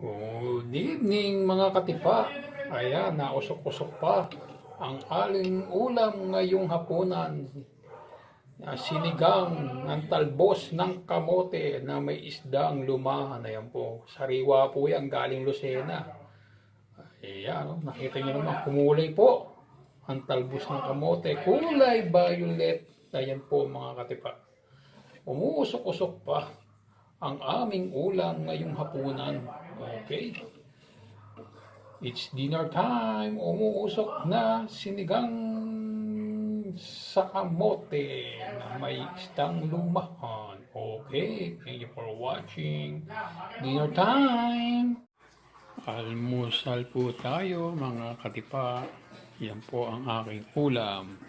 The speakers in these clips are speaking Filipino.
Good evening mga katipa. Ayan, nausok-usok pa ang aling ulam ngayong hapunan. Na Sinigang ng talbos ng kamote na may isdang lumahan. Ayan po, sariwa po yan galing Lucena. Ayan, oh, nakita niyo naman, kumulay po ang talbos ng kamote. Kulay violet. Ayan po mga katipa. Umuusok-usok pa ang aming ulam ngayong hapunan. Okay? It's dinner time. Umuusok na sinigang sa kamote na may istang lumahan. Okay, thank you for watching. Dinner time. Almusal po tayo mga katipa. Yan po ang aking ulam.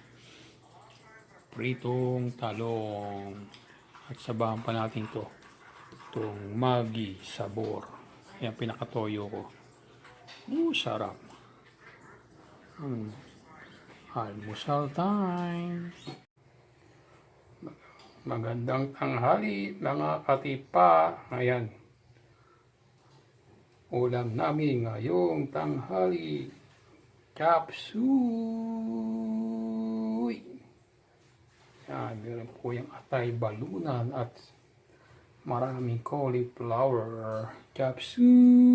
Pritong talong. At sabahan pa natin to. Itong Maggi Sabor. Yan pinakatoyo ko. Uh, sarap. Hmm. Almusal time. Magandang tanghali mga katipa. Ayan. Ulam namin ngayong tanghali. Kapsuy. Yan, meron po yung atay balunan at Marami cauliflower capsule.